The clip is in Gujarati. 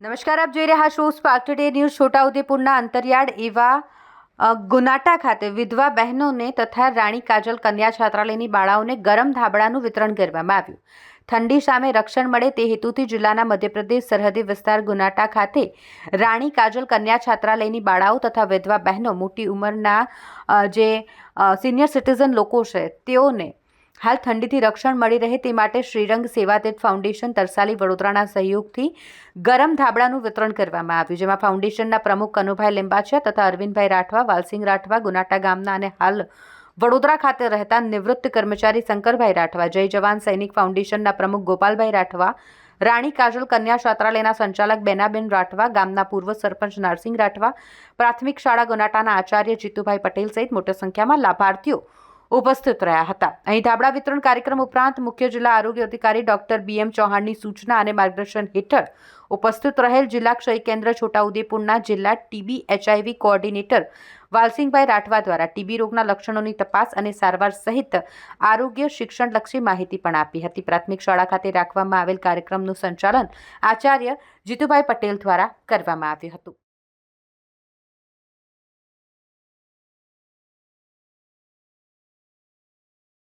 નમસ્કાર, આપ જોઈ રહ્યા છો સ્પાર્ક ટુડે ન્યૂઝ છોટાઉદેપુરના અંતરિયાળ એવા ગુનાટા ખાતે વિધવા બહેનોને તથા રાણી કાજલ કન્યા છાત્રાલયની બાળાઓને ગરમ ધાબળાનું વિતરણ કરવામાં આવ્યું. ઠંડી સામે રક્ષણ મળે તે હેતુથી જિલ્લાના મધ્યપ્રદેશ સરહદી વિસ્તાર ગુનાટા ખાતે રાણી કાજલ કન્યા છાત્રાલયની બાળાઓ તથા વિધવા બહેનો મોટી ઉંમરના જે સિનિયર સિટીઝન લોકો છે તેઓને હાલ ઠંડીથી રક્ષણ મળી રહે તે માટે શ્રીરંગ સેવાતીર્થ ફાઉન્ડેશન તરસાલી વડોદરાના સહયોગથી ગરમ ધાબળાનું વિતરણ કરવામાં આવ્યું, જેમાં ફાઉન્ડેશનના પ્રમુખ કનુભાઈ લિંબાચિયા તથા અરવિંદભાઈ રાઠવા વાલસિંગ રાઠવા, ગુનાટા ગામના અને હાલ વડોદરા ખાતે રહેતા નિવૃત્ત કર્મચારી શંકરભાઈ રાઠવા, જય જવાન સૈનિક ફાઉન્ડેશનના પ્રમુખ ગોપાલભાઈ રાઠવા, રાણી કાજલ કન્યા છાત્રાલયના સંચાલક બેનાબેન રાઠવા, ગામના પૂર્વ સરપંચ નરસિંહ રાઠવા, પ્રાથમિક શાળા ગુનાટાના આચાર્ય જીતુભાઈ પટેલ સહિત મોટી સંખ્યામાં લાભાર્થીઓ ઉપસ્થિત રહ્યા હતા. અહીં ધાબળા વિતરણ કાર્યક્રમ ઉપરાંત મુખ્ય જિલ્લા આરોગ્ય અધિકારી ડોક્ટર બીએમ ચૌહાણની સૂચના અને માર્ગદર્શન હેઠળ ઉપસ્થિત રહેલ જિલ્લા ક્ષય કેન્દ્ર છોટાઉદેપુરના જિલ્લા TB HIV coordinator Valsinhbhai Rathwa દ્વારા ટીબી રોગના લક્ષણોની તપાસ અને સારવાર સહિત આરોગ્ય શિક્ષણલક્ષી માહિતી પણ આપી હતી. પ્રાથમિક શાળા ખાતે રાખવામાં આવેલ કાર્યક્રમનું સંચાલન આચાર્ય જીતુભાઈ પટેલ દ્વારા કરવામાં આવ્યું હતું.